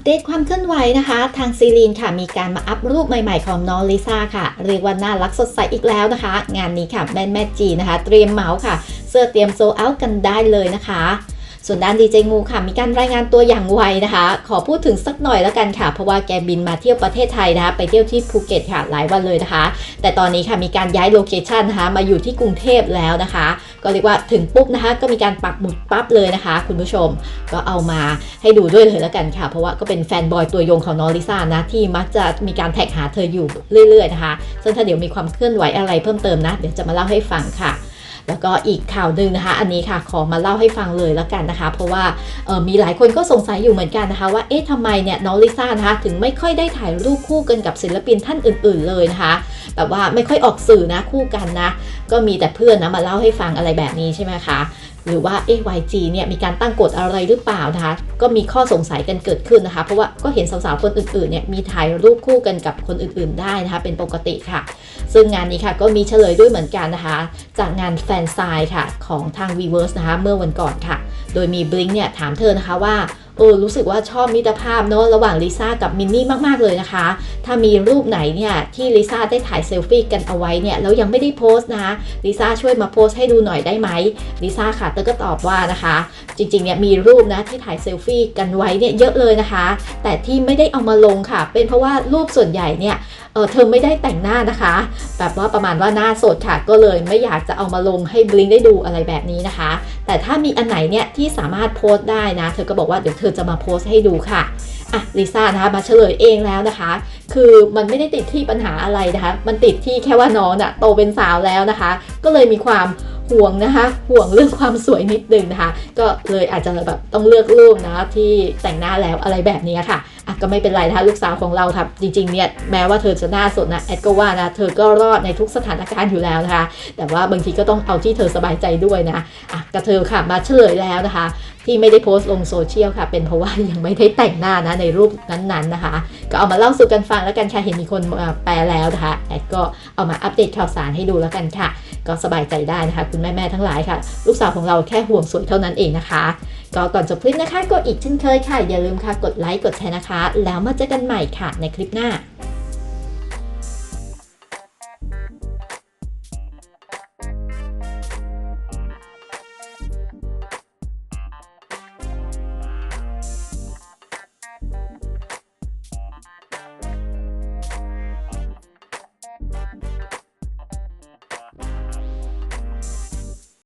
ปเดตความเคลื่อนไหวนะคะ ทางซีรีนค่ะมีการมาอัพรูปใหม่ๆ ของน้องลิซ่าค่ะ เรียกว่าน่ารักสดใสอีกแล้วนะคะ งานนี้ค่ะแม่แม่จีนะคะ เตรียมเหมาค่ะ เสื้อเตรียมโซเอากันได้เลยนะคะ ส่วนด้านดีเจงูค่ะ มีการรายงานตัวอย่างไวนะคะ ขอพูดถึงสักหน่อยแล้วกันค่ะ เพราะว่าแกบินมาเที่ยวประเทศไทยนะคะ ไปเที่ยวที่ภูเก็ตค่ะหลายวันเลยนะคะ แต่ตอนนี้ค่ะมีการย้ายโลเคชันนะคะมาอยู่ที่กรุงเทพแล้วนะคะ ก็เรียกว่าถึงปุ๊บนะคะก็มีการปักหมุดปั๊บเลยนะคะ คุณผู้ชมก็เอามาให้ดูด้วยเลยแล้วกันค่ะ เพราะว่าก็เป็นแฟนบอยตัวยงของน้องลิซ่านะที่มักจะมีการแท็กหาเธออยู่เรื่อยๆนะคะ ซึ่งถ้าเดี๋ยวมีความเคลื่อนไหวอะไรเพิ่มเติมนะ เดี๋ยวจะมาเล่าให้ฟังค่ะ แล้วก็อีกข่าวหนึ่งนะคะ อันนี้ค่ะขอมาเล่าให้ฟังเลยแล้วกันนะคะ เพราะว่ามีหลายคนก็สงสัยอยู่เหมือนกันนะคะ ว่าเอ๊ะทำไมเนี่ยน้องลิซ่านะคะถึงไม่ค่อยได้ถ่ายรูปคู่กันกับศิลปินท่านอื่น ๆ เลยนะคะแบบว่าไม่ค่อยออกสื่อนะคู่กันนะ ก็มีแต่เพื่อนนะมาเล่าให้ฟังอะไรแบบนี้ใช่ไหมคะหรือว่าเอ๊ะ YG เนี่ยมีการตั้งกฎอะไรหรือเปล่านะคะ ก็มีข้อสงสัยกันเกิดขึ้นนะคะ เพราะว่าก็เห็นสาวๆคนอื่นๆเนี่ยมีถ่ายรูปคู่กันกับคนอื่นๆได้นะคะ เป็นปกติค่ะ ซึ่งงานนี้ค่ะก็มีเฉลยด้วยเหมือนกันนะคะ จากงานแฟนไซน์ค่ะของทางวีเวิร์สนะคะเมื่อวันก่อนค่ะ โดยมีบลิงเนี่ยถามเธอนะคะว่า เออรู้สึกว่าชอบมิตรภาพเนอะระหว่างลิซ่ากับมินนี่มากๆเลยนะคะ ถ้ามีรูปไหนเนี่ยที่ลิซ่าได้ถ่ายเซลฟี่กันเอาไว้เนี่ยแล้วยังไม่ได้โพสต์นะคะลิซ่าช่วยมาโพสต์ให้ดูหน่อยได้ไหมลิซ่าค่ะเตอร์ก็ตอบว่านะคะ จริงๆเนี่ยมีรูปนะที่ถ่ายเซลฟี่กันไว้เนี่ยเยอะเลยนะคะ แต่ที่ไม่ได้เอามาลงค่ะ เป็นเพราะว่ารูปส่วนใหญ่เนี่ยเออเธอไม่ได้แต่งหน้านะคะ แบบว่าประมาณว่าหน้าสดค่ะก็เลยไม่อยากจะเอามาลงให้บลิงได้ดูอะไรแบบนี้นะคะ แต่ถ้ามีอันไหนเนี่ยที่สามารถโพสต์ได้นะ เธอก็บอกว่าเดี๋ยวเธอจะมาโพสต์ให้ดูค่ะอะลิซ่านะคะมาเฉลยเองแล้วนะคะ คือมันไม่ได้ติดที่ปัญหาอะไรนะคะ มันติดที่แค่ว่าน้องน่ะโตเป็นสาวแล้วนะคะ ก็เลยมีความห่วงนะคะ ห่วงเรื่องความสวยนิดนึงนะคะ ก็เลยอาจจะแบบต้องเลือกรูปนะที่แต่งหน้าแล้วอะไรแบบนี้ค่ะอะ ก็ไม่เป็นไรนะคะลูกสาวของเราครับจริงๆเนี่ยแม้ว่าเธอจะหน้าสดนะแอดก็ว่านะเธอก็รอดในทุกสถานการณ์อยู่แล้วนะคะ แต่ว่าบางทีก็ต้องเอาที่เธอสบายใจด้วยนะอะกระเธอค่ะมาเฉลยแล้วนะคะ ที่ไม่ได้โพสต์ลงโซเชียลค่ะ เป็นเพราะว่ายังไม่ได้แต่งหน้านะในรูปนั้นๆนะคะ ก็เอามาเล่าสู่กันฟังแล้วกันค่ะเห็นมีคนแปลแล้วนะคะแอดก็เอามาอัปเดตข่าวสารให้ดูแล้วกันค่ะ ก็สบายใจได้นะคะ คุณแม่ๆทั้งหลายค่ะ ลูกสาวของเราแค่ห่วงสวยเท่านั้นเองนะคะ ก็ก่อนจบคลิปนะคะก็อีกเช่นเคยค่ะ อย่าลืมค่ะกดไลค์กดแชร์นะคะ แล้วมาเจอกันใหม่ค่ะในคลิปหน้า